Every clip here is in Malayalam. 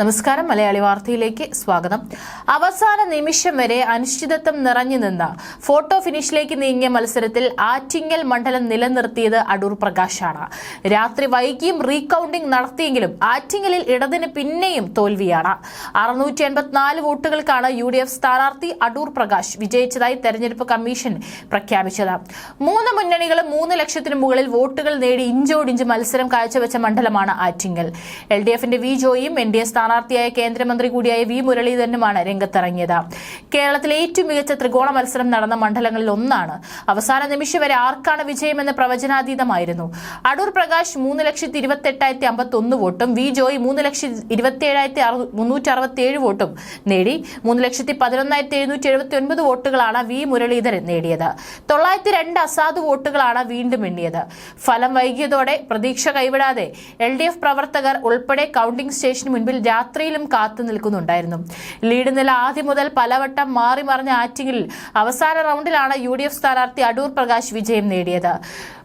നമസ്കാരം. മലയാളി വാർത്തയിലേക്ക് സ്വാഗതം. അവസാന നിമിഷം വരെ അനിശ്ചിതത്വം നിറഞ്ഞു നിന്ന ഫോട്ടോ ഫിനിഷിലേക്ക് നീങ്ങിയ മത്സരത്തിൽ ആറ്റിങ്ങൽ മണ്ഡലം നിലനിർത്തിയത് അടൂർ പ്രകാശാണ്. രാത്രി വൈകിയും റീകൗണ്ടിംഗ് നടത്തിയെങ്കിലും ആറ്റിങ്ങലിൽ ഇടതിന് പിന്നെയും തോൽവിയാണ്. അറുന്നൂറ്റി എൺപത്തിനാല് വോട്ടുകൾക്കാണ് യു ഡി എഫ് സ്ഥാനാർത്ഥി അടൂർ പ്രകാശ് വിജയിച്ചതായി തെരഞ്ഞെടുപ്പ് കമ്മീഷൻ പ്രഖ്യാപിച്ചത്. മൂന്ന് മുന്നണികളും മൂന്ന് ലക്ഷത്തിന് മുകളിൽ വോട്ടുകൾ നേടി ഇഞ്ചോടിഞ്ച് മത്സരം കാഴ്ചവെച്ച മണ്ഡലമാണ് ആറ്റിങ്ങൽ. എൽ ഡി എഫിന്റെ വി ജോയും എൻ ഡി എ സ്ഥാനാർത്ഥിയായ കേന്ദ്രമന്ത്രി കൂടിയായ വി മുരളീധരനുമാണ് രംഗത്തിറങ്ങിയത്. കേരളത്തിലെ ഏറ്റവും മികച്ച ത്രികോണ മത്സരം നടന്ന മണ്ഡലങ്ങളിൽ ഒന്നാണ്. അവസാന നിമിഷം വരെ ആർക്കാണ് വിജയമെന്ന് പ്രവചനാതീതമായിരുന്നു. അടൂർ പ്രകാശ് മൂന്ന് ലക്ഷത്തി ഇരുപത്തി എട്ടായിരത്തി അമ്പത്തി ഒന്ന് വോട്ടും വി ജോയ് മൂന്ന് ലക്ഷത്തി ഇരുപത്തി ഏഴായിരത്തി മുന്നൂറ്റി അറുപത്തി ഏഴ് വോട്ടും നേടി. മൂന്ന് ലക്ഷത്തി പതിനൊന്നായിരത്തി എഴുന്നൂറ്റി എഴുപത്തി ഒൻപത് വോട്ടുകളാണ് വി മുരളീധരൻ നേടിയത്. തൊള്ളായിരത്തി രണ്ട് അസാധു വോട്ടുകളാണ് വീണ്ടും എണ്ണിയത്. ഫലം വൈകിയതോടെ പ്രതീക്ഷ കൈവിടാതെ എൽ ഡി എഫ് പ്രവർത്തകർ ഉൾപ്പെടെ കൌണ്ടിംഗ് സ്റ്റേഷന് മുൻപിൽ രാത്രിയിലും കാത്തു നിൽക്കുന്നുണ്ടായിരുന്നു. ലീഡ് നില ആദ്യം മുതൽ പലവട്ടം മാറി മറിഞ്ഞ ആറ്റിങ്ങിൽ അവസാന റൗണ്ടിലാണ് യു ഡി എഫ് സ്ഥാനാർത്ഥി അടൂർ പ്രകാശ് വിജയം നേടിയത്.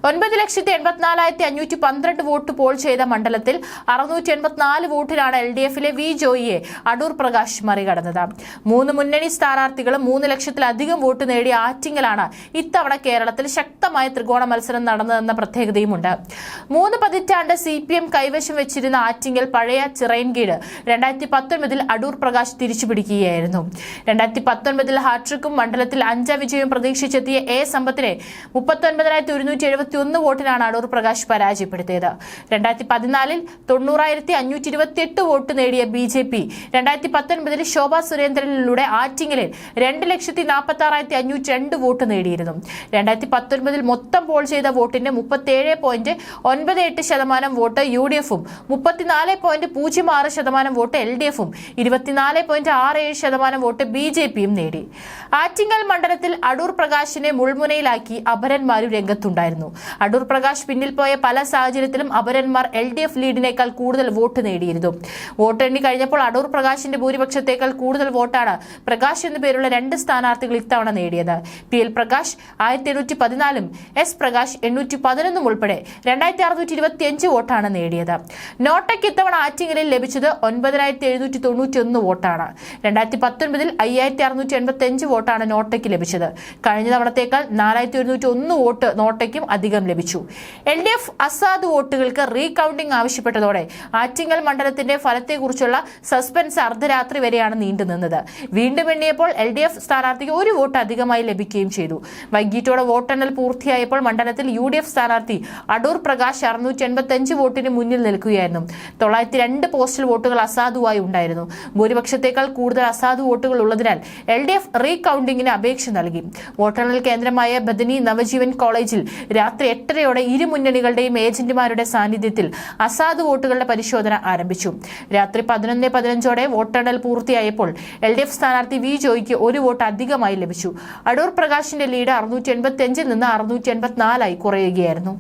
ഒൻപത് ലക്ഷത്തി എൺപത്തിനാലായിരത്തി അഞ്ഞൂറ്റി പന്ത്രണ്ട് വോട്ട് പോൾ ചെയ്ത മണ്ഡലത്തിൽ അറുന്നൂറ്റി എൺപത്തിനാല് വോട്ടിലാണ് എൽ ഡി എഫിലെ വി ജോയിയെ അടൂർ പ്രകാശ് മറികടന്നത്. മൂന്ന് മുന്നണി സ്ഥാനാർത്ഥികളും മൂന്ന് ലക്ഷത്തിലധികം വോട്ട് നേടിയ ആറ്റിങ്ങലാണ് ഇത്തവണ കേരളത്തിൽ ശക്തമായ ത്രികോണ മത്സരം നടന്നതെന്ന പ്രത്യേകതയുമുണ്ട്. മൂന്ന് പതിറ്റാണ്ട് സി പി എം കൈവശം വെച്ചിരുന്ന ആറ്റിങ്ങൽ പഴയ ചിറയൻകീട് രണ്ടായിരത്തി പത്തൊൻപതിൽ അടൂർ പ്രകാശ് തിരിച്ചുപിടിക്കുകയായിരുന്നു. രണ്ടായിരത്തി പത്തൊൻപതിൽ ഹാട്രിക്കും മണ്ഡലത്തിൽ അഞ്ചാം വിജയവും പ്രതീക്ഷിച്ചെത്തിയ എ സമ്പത്തിനെ മുപ്പത്തൊൻപതിനായിരത്തി ഒരുന്നൂറ്റി എഴുപത്തി ഒന്ന് വോട്ടിനാണ് അടൂർ പ്രകാശ് പരാജയപ്പെടുത്തിയത്. രണ്ടായിരത്തി പതിനാലിൽ തൊണ്ണൂറായിരത്തി അഞ്ഞൂറ്റി ഇരുപത്തി എട്ട് വോട്ട് നേടിയ ബി ജെ പി രണ്ടായിരത്തി പത്തൊൻപതിൽ ശോഭാ സുരേന്ദ്രനിലൂടെ ആറ്റിങ്ങലിൽ രണ്ട് ലക്ഷത്തി നാൽപ്പത്തി ആറായിരത്തി അഞ്ഞൂറ്റി രണ്ട് വോട്ട് നേടിയിരുന്നു. രണ്ടായിരത്തി പത്തൊൻപതിൽ മൊത്തം പോൾ ചെയ്ത വോട്ടിന്റെ മുപ്പത്തേഴ് പോയിന്റ് ഒൻപത് എട്ട് ശതമാനം വോട്ട് യു ഡി എഫും മുപ്പത്തിനാല് പോയിന്റ് പൂജ്യം ആറ് ശതമാനം വോട്ട് എൽ ഡി എഫും ഇരുപത്തിനാല് പോയിന്റ് ആറ് ഏഴ് ശതമാനം വോട്ട് ബി ജെ പിയും നേടി. ആറ്റിങ്ങൽ മണ്ഡലത്തിൽ അടൂർ പ്രകാശിനെ മുൾമുനയിലാക്കി അപരന്മാരും രംഗത്തുണ്ടായിരുന്നു. അടൂർ പ്രകാശ് പിന്നിൽ പോയ പല സാഹചര്യത്തിലും അപരന്മാർ എൽ ഡി എഫ് ലീഡിനേക്കാൾ കൂടുതൽ വോട്ട് നേടിയിരുന്നു. വോട്ടെണ്ണി കഴിഞ്ഞപ്പോൾ അടൂർ പ്രകാശിന്റെ ഭൂരിപക്ഷത്തേക്കാൾ കൂടുതൽ വോട്ടാണ് പ്രകാശ് എന്നു പേരുള്ള രണ്ട് സ്ഥാനാർത്ഥികൾ ഇത്തവണ നേടിയത്. പി എൽ പ്രകാശ് ആയിരത്തി എണ്ണൂറ്റി പതിനാലും എസ് പ്രകാശ് എണ്ണൂറ്റി പതിനൊന്നും ഉൾപ്പെടെ രണ്ടായിരത്തി അറുന്നൂറ്റി ഇരുപത്തി അഞ്ച് വോട്ടാണ് നേടിയത്. നോട്ടയ്ക്ക് ഇത്തവണ ആറ്റിങ്ങലിൽ ലഭിച്ചത് ഒൻപതിനായിരത്തി എഴുന്നൂറ്റി തൊണ്ണൂറ്റി ഒന്ന് വോട്ടാണ്. രണ്ടായിരത്തി പത്തൊൻപതിൽ അയ്യായിരത്തി അറുന്നൂറ്റി എൺപത്തി അഞ്ച് വോട്ടാണ് നോട്ടയ്ക്ക് ലഭിച്ചത്. കഴിഞ്ഞ തവണത്തേക്കാൾ നാലായിരത്തി ഒരുന്നൂറ്റി ഒന്ന് വോട്ട് നോട്ടയ്ക്കും അധികം ലഭിച്ചു. എൽ ഡി എഫ് അസാദ് വോട്ടുകൾക്ക് റീകൗണ്ടിംഗ് ആവശ്യപ്പെട്ടതോടെ ആറ്റിങ്ങൽ മണ്ഡലത്തിന്റെ ഫലത്തെക്കുറിച്ചുള്ള സസ്പെൻസ് അർദ്ധരാത്രി വരെയാണ് നീണ്ടുനിന്നത് വീണ്ടും എണ്ണിയപ്പോൾ എൽ ഡി എഫ് സ്ഥാനാർത്ഥിക്ക് ഒരു വോട്ട് അധികമായി ലഭിക്കുകയും ചെയ്തു. വൈകിട്ടോടെ വോട്ടെണ്ണൽ പൂർത്തിയായപ്പോൾ മണ്ഡലത്തിൽ യു ഡി എഫ് സ്ഥാനാർത്ഥി അടൂർ പ്രകാശ് അറുന്നൂറ്റി എൺപത്തി അഞ്ച് വോട്ടിന് മുന്നിൽ നിൽക്കുകയായിരുന്നു. തൊള്ളായിരത്തി രണ്ട് പോസ്റ്റൽ വോട്ടുകൾ അസാധുവായി ഉണ്ടായിരുന്നു. ഭൂരിപക്ഷത്തേക്കാൾ കൂടുതൽ അസാധു വോട്ടുകൾ ഉള്ളതിനാൽ എൽ ഡി എഫ് റീകൗണ്ടിങ്ങിന് അപേക്ഷ നൽകി. വോട്ടെണ്ണൽ കേന്ദ്രമായ ബദനി നവജീവൻ കോളേജിൽ രാത്രി എട്ടരയോടെ ഇരു മുന്നണികളുടെയും ഏജന്റുമാരുടെ സാന്നിധ്യത്തിൽ അസാധു വോട്ടുകളുടെ പരിശോധന ആരംഭിച്ചു. രാത്രി പതിനൊന്ന് പതിനഞ്ചോടെ വോട്ടെണ്ണൽ പൂർത്തിയായപ്പോൾ എൽ ഡി എഫ് സ്ഥാനാർത്ഥി വി ജോയിക്ക് ഒരു വോട്ട് അധികമായി ലഭിച്ചു. അടൂർ പ്രകാശിന്റെ ലീഡ് അറുന്നൂറ്റി എൺപത്തി അഞ്ചിൽ നിന്ന് അറുന്നൂറ്റി എൺപത്തിനാലായി കുറയുകയായിരുന്നു.